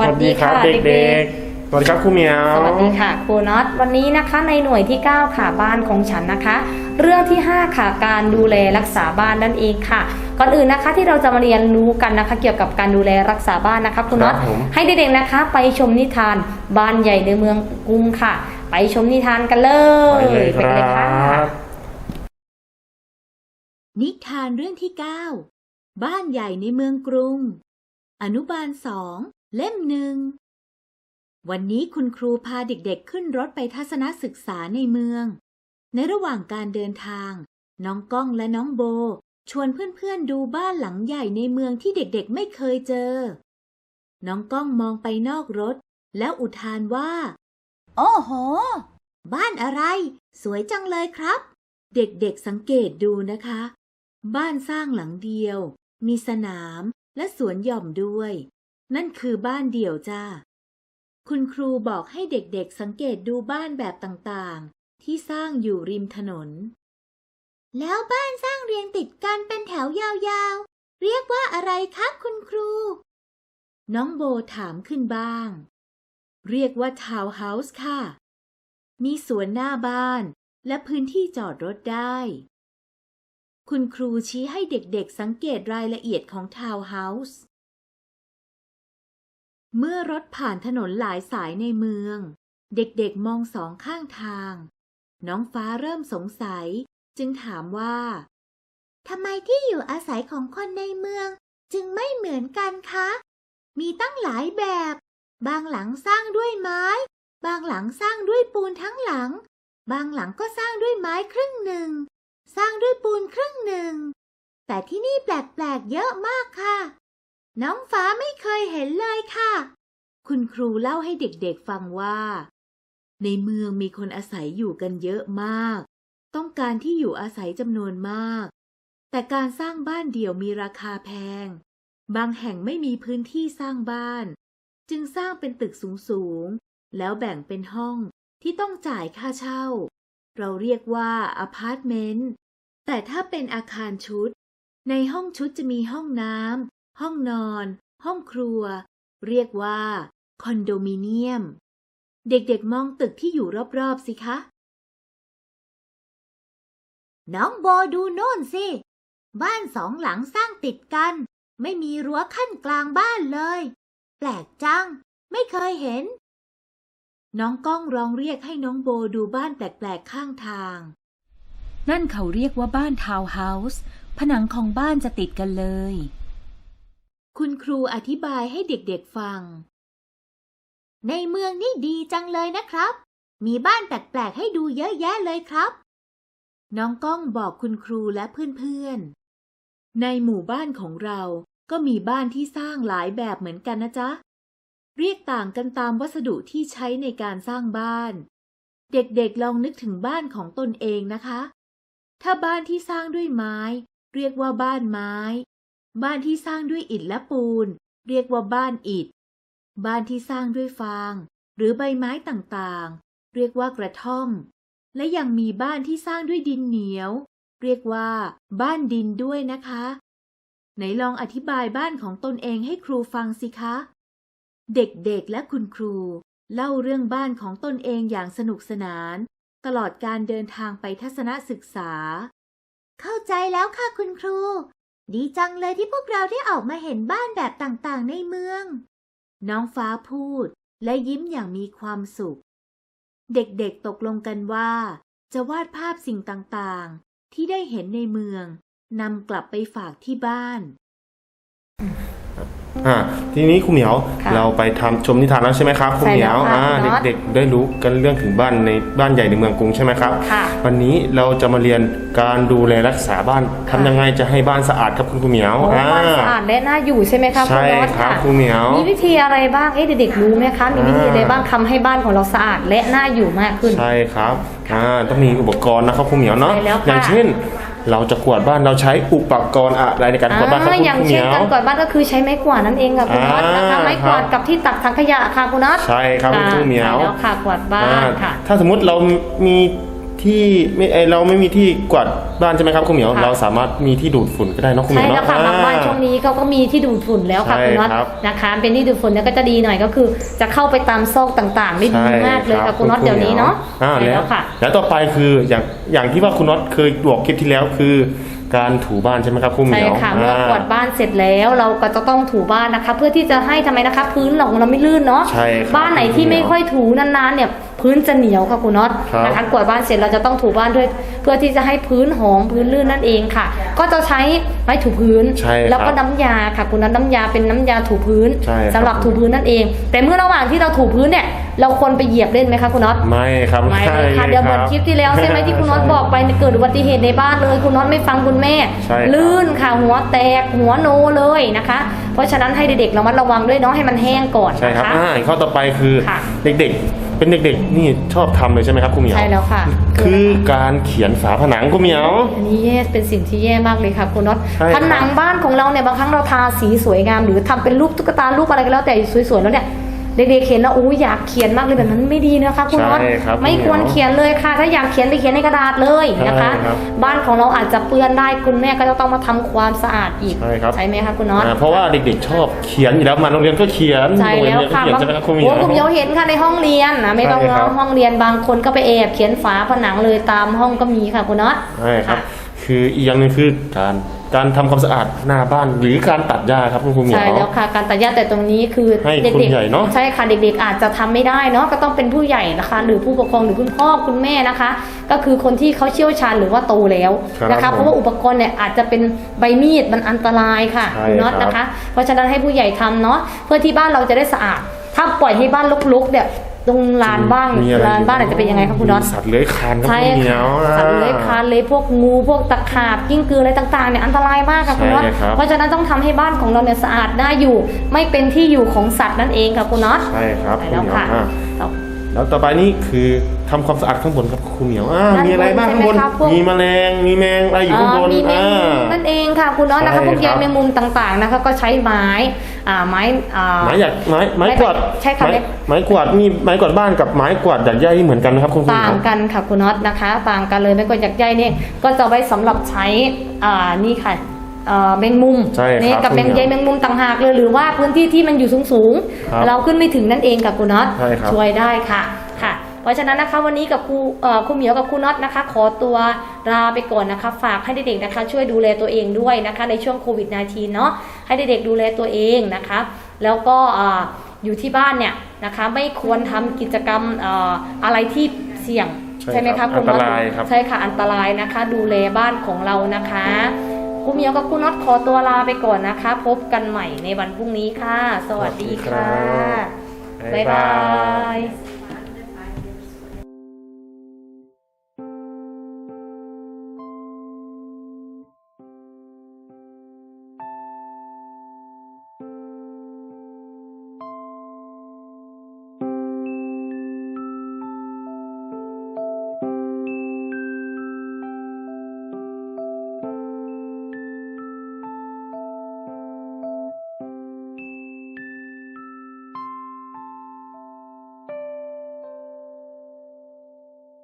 วัสดีค่ะเด็เด็กกๆ สวัสดีครับครูเหมียวๆสวัสดีค่ะครูน็อตวันนี้นะคะในหน่วยที่ 9 ค่ะบ้านของฉันนะคะ เรื่องที่ 5 ค่ะการดูแลรักษาบ้านนั่นเองค่ะ ก่อนอื่นนะคะที่เราจะมาเรียนรู้กันนะคะ เกี่ยวกับการดูแลรักษาบ้านนะคะครูน็อตครับผมให้เด็กๆนะคะ ไปชมนิทานบ้านใหญ่ในเมืองกรุงค่ะ ไปชมนิทานกันเลยไปเลยคไปรัเลยค่ะบนิทานเรื่องที่ 9 บ้านใหญ่ในเมืองกรุง อนุบาลสอง เล่มหนึ่ง วันนี้คุณครูพาเด็กๆขึ้นรถไปทัศนศึกษาในเมือง ในระหว่างการเดินทาง น้องก้องและน้องโบ ชวนเพื่อนๆดูบ้านหลังใหญ่ในเมืองที่เด็กๆไม่เคยเจอ น้องก้องมองไปนอกรถ แล้วอุทานว่า โอ้โห บ้านอะไร สวยจังเลยครับ เด็กๆสังเกตดูนะคะ บ้านสร้างหลังเดียว มีสนามและสวนหย่อมด้วย นั่นคือบ้านเดี่ยวจ้า คุณครูบอกให้เด็กๆสังเกตดูบ้านแบบต่างๆ ที่สร้างอยู่ริมถนน แล้วบ้านสร้างเรียงติดกันเป็นแถวยาวๆ เรียกว่าอะไรคะคุณครู น้องโบถามขึ้นบ้าง เรียกว่าทาวน์เฮาส์ค่ะ มีสวนหน้าบ้านและพื้นที่จอดรถได้ คุณครูชี้ให้เด็กๆสังเกตรายละเอียดของทาวน์เฮาส์ เมื่อรถผ่านถนนหลายสายในเมือง เด็กๆมองสองข้างทาง น้องฟ้าเริ่มสงสัย จึงถามว่าทำไมที่อยู่อาศัยของคนในเมือง จึงไม่เหมือนกันคะ มีตั้งหลายแบบ บางหลังสร้างด้วยไม้ บางหลังสร้างด้วยปูนทั้งหลัง บางหลังก็สร้างด้วยไม้ครึ่งหนึ่ง สร้างด้วยปูนครึ่งหนึ่ง แต่ที่นี่แปลกๆเยอะมากค่ะ น้องฟ้าไม่เคยเห็นเลยค่ะ คุณครูเล่าให้เด็กๆฟังว่า ในเมืองมีคนอาศัยอยู่กันเยอะมาก ต้องการที่อยู่อาศัยจำนวนมาก แต่การสร้างบ้านเดี่ยวมีราคาแพง บางแห่งไม่มีพื้นที่สร้างบ้าน จึงสร้างเป็นตึกสูงๆ แล้วแบ่งเป็นห้องที่ต้องจ่ายค่าเช่า เราเรียกว่าอพาร์ตเมนต์ แต่ถ้าเป็นอาคารชุด ในห้องชุดจะมีห้องน้ำ ห้องนอน ห้องครัว เรียกว่าคอนโดมิเนียม เด็กๆมองตึกที่อยู่รอบๆสิคะ น้องโบดูโน่นสิ บ้านสองหลังสร้างติดกัน ไม่มีรั้วขั้นกลางบ้านเลย แปลกจัง ไม่เคยเห็น น้องก้องร้องเรียกให้น้องโบดูบ้านแปลกๆข้างทาง นั่นเขาเรียกว่าบ้านทาวน์เฮาส์ผนังของบ้านจะติดกันเลย คุณครูอธิบายให้เด็กๆฟัง ในเมืองนี่ดีจังเลยนะครับ มีบ้านแปลกๆให้ดูเยอะแยะเลยครับ น้องก้องบอกคุณครูและเพื่อนๆ ในหมู่บ้านของเราก็มีบ้านที่สร้างหลายแบบเหมือนกันนะจ๊ะ เรียกต่างกันตามวัสดุที่ใช้ในการสร้างบ้าน เด็กๆลองนึกถึงบ้านของตนเองนะคะ ถ้าบ้านที่สร้างด้วยไม้ เรียกว่าบ้านไม้ บ้านที่สร้างด้วยอิฐและปูน เรียกว่าบ้านอิฐ บ้านที่สร้างด้วยฟาง หรือใบไม้ต่างๆ เรียกว่ากระท่อม และยังมีบ้านที่สร้างด้วยดินเหนียว เรียกว่า บ้านดินด้วยนะคะ ไหนลองอธิบายบ้านของตนเองให้ครูฟังสิคะ เด็กๆและคุณครู เล่าเรื่องบ้านของตนเองอย่างสนุกสนาน ตลอดการเดินทางไปทัศนศึกษา เข้าใจแล้วค่ะคุณครู ดีจังเลยที่พวกเราได้ออกมาเห็นบ้านแบบต่างๆ ในเมือง น้องฟ้าพูดและยิ้มอย่างมีความสุข เด็กๆตกลงกันว่า จะวาดภาพสิ่งต่างๆ ที่ได้เห็นในเมืองนำกลับไปฝากที่บ้าน อ่าทีนี้ครูเหมียวค่ะเราไปทำชมนิทานแล้วใช่ไหมครับครูเหมียวใช่แล้วค่ะอ่าคุณน็อตเด็กๆได้รู้กันเรื่องถึงบ้านในบ้านใหญ่ในเมืองกรุงใช่ไหมครับ ค่ะวันนี้เราจะมาเรียนการดูแลรักษาบ้านทำยังไงจะให้บ้านสะอาดครับคุณครูเหมียวโอ้อ่าบ้านสะอาดและน่าอยู่ใช่ไหมคะใช่ณน็อตครับะครูเหมียว มีวิธีอะไรบ้างเอ๊ะเด็กๆรู้ไหมคะมีวิธีอะไรบ้างทำให้บ้านของเราสะอาดและน่าอยู่มากขึ้น ใช่ครับอ่าต้องมีอุปกรณ์นะครับครูเหมียวเนาะใช่แล้วค่ะอย่างเช่น เราจะกวาดบ้านเราใช้อุปกรณ์อะไรในการกวาดบ้านครับอ่าคุณอย่างครูเหเช่มีนยวการกวาดบ้านก็คือใช้ไม้กวาดนั่นเองค่ะคุณน็อตนะคะอ่าไม้กวาดกับที่ตักถังขยะค่ะคุณน็อตใช่ครับคุณครูเหมียวใช่แล้วค่ะกวาดบ้าอ่านค่ะถ้าสมมุติเรามีที่ ที่ไม่เอ่อเราไม่มีที่กวาดบ้านใช่ไหมครับคุณเหมียว ค่ะ เราสามารถมีที่ดูดฝุ่นก็ได้เนอะคุณเหมีใช่ยวแล้วเนาะค่ะบางบ้านอ่ ช่วงนี้เขาก็มีที่ดูดฝุ่นแล้วค่ะใช่คุณน็อตครับนะคะ เป็นที่ดูดฝุ่นเนี่ยก็จะดีหน่อยก็คือ จะเข้าไปตามซอกต่างๆได้ดีมากเลยใช่ค่ะคุณน็อตเดี๋ยวนี้เนาะอ่าใช่แล้แล้ววค่ะ แล้วต่อไปคืออย่างอย่างที่ว่าคุณน็อตเคยบอกคลิปที่แล้วคือ การถูบ้านใช่ไหมครับคุณเหมีใช่ยวค่ะเมื่ออ่ากวาดบ้านเสร็จแล้วเราก็จะต้องถูบ้านนะคะ เพื่อที่จะให้ทำไมนะคะ พื้นเราของเราไม่ลื่นเนาะใช่ครับบ้านไหนที่ไม่ค่อยถูนานๆเนี่ยพื้นจะเหนียวค่ะคุณน็อตครับ นะคะกวาดบ้านเสร็จเราจะต้องถูบ้านด้วยเพื่อที่จะให้พื้นหอมพื้นลื่นนั่นเองค่ะ ก็จะใช้ไม้ถูพื้น ใช่ครับแล้วก็น้ำยาค่ะคุณน็อตน้ำยาเป็นน้ำยาถูพื้นใช่ครับ สำหรับถูพื้นนั่นเอง แต่เมื่อระหว่างที่เราถูพื้นเนี่ย เราควรไปเหยียบเล่นไหมคะคุณน็อตไม่ครับไม่เลยค่ะใช่เดี๋ยวเหมือนรับคลิปที่แล้วใช่ไหมที่คุณน็อตบอกไปเกิดอุบัติเหตุในบ้านเลยคุณน็อตไม่ฟังคุณแม่ใช่ครับลื่นค่ะหัวแตกหัวโนเลยนะคะ เพราะฉะนั้นให้เด็กๆเรามัดระวังด้วยเนาะให้มันแห้งก่อนใช่นะครับคะอ่าข้อต่อไปคือค่ะเด็กๆ เป็นเด็กๆนี่ชอบทำเลยใช่ไหมครับคุณเหมียวใช่แล้วค่ะ คือการเขียนฝาผนังคุณเหมียวอันนี้แย่เป็นสิ่งที่แย่มากเลยค่ะคุณน็อตใช่ครับผนังบ้านของเราเนี่ยบางครั้งเราทาสีสวยงาม หรือทำเป็นรูปตุ๊กตารูปอะไรก็แล้วแต่สวยๆแล้วเนี่ย เด็กๆเห็นแล้วอู้อยากเขียนมากเลยแบบนั้นไม่ดีนะคะคุณน็อตใช่ครับไม่ควรเขียนเลยค่ะ ถ้าอยากเขียนไปเขียนในกระดาษเลยนะคะใช่ครับบ้านของเราอาจจะเปื้อนได้คุณแม่ก็จะต้องมาทำความสะอาดอีกใช่ครับใช่ไหมคะคุณน็อตอ่าเพราะว่าเด็กๆชอบเขียนอยู่แล้วมาโรงเรียนก็เขียนใช่แล้วค่ะโรงเรียนก็เขียนใช่ไหมครับคุณเหมียวโอ้คุณเหมียวเห็นค่ะในห้องเรียนนะไม่ต้องใช่ครับห้องเรียนบางคนก็ไปแอบเขียนฝาผนังเลยตามห้องก็มีค่ะคุณน็อตใช่ครับ คืออีกอย่างหนึงคือการ การทำความสะอาดหน้าบ้านหรือการตัดหญ้าครับคุณครูเหมียว ใช่แล้วค่ะ การตัดหญ้าแต่ตรงนี้คือให้เด็คุณกใหญ่เนอะๆใช่ค่ะเด็กๆอาจจะทำไม่ได้เนาะก็ต้องเป็นผู้ใหญ่นะคะ หรือผู้ปกครองหรือคุณพ่อคุณแม่นะคะ ก็คือคนที่เขาเชี่ยวชาญหรือว่าโตแล้วนะครัคะบเพราะว่าอุปกรณ์เนี่ยอาจจะเป็นใบมีดมันอันตรายค่ะใช่คุณน็อตครับนะคะ เพราะฉะนั้นให้ผู้ใหญ่ทำเนาะเพื่อที่บ้านเราจะได้สะอาด ถ้าปล่อยให้บ้านรกๆเนี่ย ตรงลานบ้างมีอะไรลานบ้านอาจจะเป็นยังไงครับคุณน็อตมีสัตว์เลื้อยคลานครับใช่คุณเหมียค่ะวสัตว์เลื้อยคลานเลยพวกงูพวกตะขาบกิ้งกืออะไรต่างๆเนี่ยอันตรายมากค่ะคุณน็อตใช่ครับเพราะฉะนั้นต้องทำให้บ้านของเราเนี่ยสะอาดน่าอยู่ ไม่เป็นที่อยู่ของสัตว์นั่นเองค่ะคุณน็อตใช่ครับใช่คุณแล้วเหมียวค่ะอ่า แล้วต่อไปนี่คือทำความสะอาดข้างบนครับคุณเหมียวอ่าด้านบนมีอะไรบ้างข้างบนใช่ไหมครับพวกมีแมลง มีแมงอะไรอยู่ข้างบนอ่ามีแมงอ่ามุมนั่นเองค่ะคุณน็อตนะคะใช่พวกใยครับแมงมุมต่างๆนะคะก็ใช้ไม้อ่าไม้อ่าไม้หยักไม้ไม้กวาดใช่ค่ะไม้ไม้กวาดนี่ไม้กวาดบ้านกับไม้กวาดหยักใยนี่เหมือนกันนะครับคุณครูเหต่ามีงยวกันค่ะคุณน็อตนะคะ ต่างกันเลยไม่กวาดยักษ์ใยเนี่ยก็จะไว้สำหรับใช้อ่านี่ค่ะ เอ่อแมงมุมใช่ครับนี่กับแมงคุณเหมีใยยวแมงมุมต่างหากเลยหรือว่าพื้นที่ที่มันอยู่สูงครับๆเราขึ้นไม่ถึงนั่นเองค่ะคุณน็อตใช่ครับช่วยได้ค่ะค่ะ เพราะฉะนั้นนะคะวันนี้กับครูเอ่อครูเหมียวกับครูน็อตนะคะ ขอตัวลาไปก่อนนะคะ ฝากให้เด็กๆนะคะ ช่วยดูแลตัวเองด้วยนะคะ ในช่วงโควิด -19 เนาะให้เด็กๆดูแลตัวเองนะคะ แล้วก็อ่าอยู่ที่บ้านเนี่ยนะคะ ไม่ควรทำกิจกรรมเอ่ออะไรที่เสี่ยงใช่ไหมครัคะบคุณน็อตอันตรายครับ ใช่ค่ะอันตรายนะคะ ดูแลบ้านของเรานะคะ ครูเหมียวกับครูน็อตขอตัวลาไปก่อนนะคะ พบกันใหม่ในวันพรุ่งนี้ค่ะ สวัสดีค่ะสวัสดีครับบ๊ายบาย